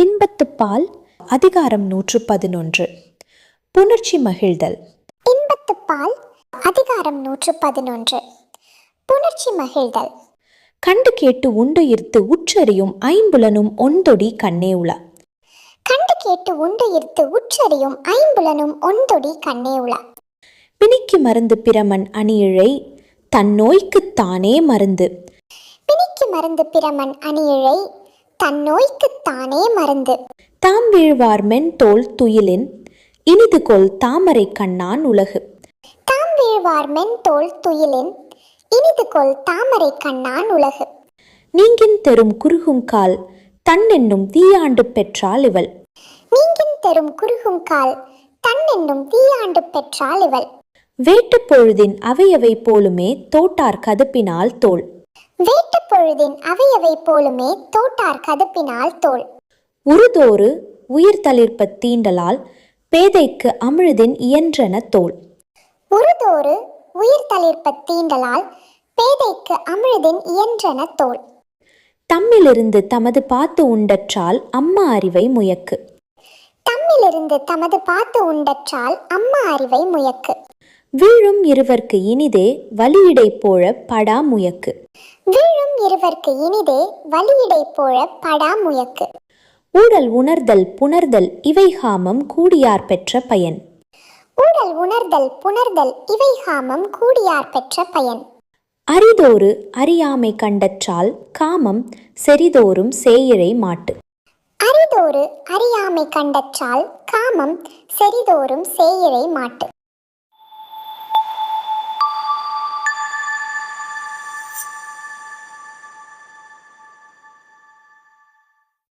இன்பத்துப்பால் அதிகாரம் நூற்று பதினொன்று. புணர்ச்சி மகிழ்தல். இன்பத்துப்பால் அதிகாரம் நூற்று பதினொன்று. புணர்ச்சி மகிழ்தல். கண்டு கேட்டு உண்டுயிர்த்து உற்றறியும் ஐம்புலனும் ஒந்தொடி கண்ணே உள. கேட்டு உண்டுயிர்த்து உற்றறியும் ஐம்புலனும் ஒன்றொடி கண்ணே உள. பிணிக்கு மருந்து பிரமன் அணியிழை தன் நோய்க்குத் தானே மருந்து. பிணிக்கு மருந்து பிரமன் அணியிழை தன் நோய்க்குத் தானே மருந்து. தாம் வீழ்வார் மென் தோல் துயிலின் இனிது கொல் தாமரை கண்ணான் உலகு. தாம் வீழ்வார் மென்தோள் துயிலின் இனிது கொள் தாமரை கண்ணான் உலகு. நீங்கின் தெரும் குறுகுங்கால் தன்னென்னும் தீயாண்டு பெற்றாள் இவள். நீங்கின் தெரும் குறுகுங்கால் தன் என்னும் தீயாண்டு பெற்றாள் இவள். வேட்டுப் பொழுதின் அவையவை போலுமே தோட்டார் கதுப்பினால் தோல். வேட்டுப் பொழுதின் அவையவை போலுமே தோட்டார் கதுப்பினால் தோல். உருதோறு உயிர் தளிர்ப்பத் தீண்டலால் பேதைக்கு அமிழ்தின் இயன்றன தோல். உருதோறு உயிர் தளிர்ப்பத் தீண்டலால் பேதைக்கு அமிழ்தின் இயன்றன தோல். தம்மிலிருந்து தமது பாத்து உண்டற்றால் அம்மா அறிவை முயக்கு. தம்மிலிருந்து தமது பாத்து உண்டற்றால் அம்மா அறிவை முயக்கு. வீழும் இருவர்க்கு இனிதே வலியிடை போழ படா முயக்கு. வீழும் இருவர்க்கு இனிதே வலியிடை போழ படா முயக்கு. ஊழல் உணர்தல் புணர்தல் இவை காமம் கூடியார் பெற்ற பயன். ஊழல் உணர்தல் புணர்தல் இவை காமம் கூடியார் பெற்ற பயன். அரிதோறு அறியாமை கண்டற்றால் காமம் செறிதோறும் சேயிழை மாட்டு. அரிதோறு அறியாமை கண்டற்றால் காமம் செறிதோறும் செய்யவே மாட்டு.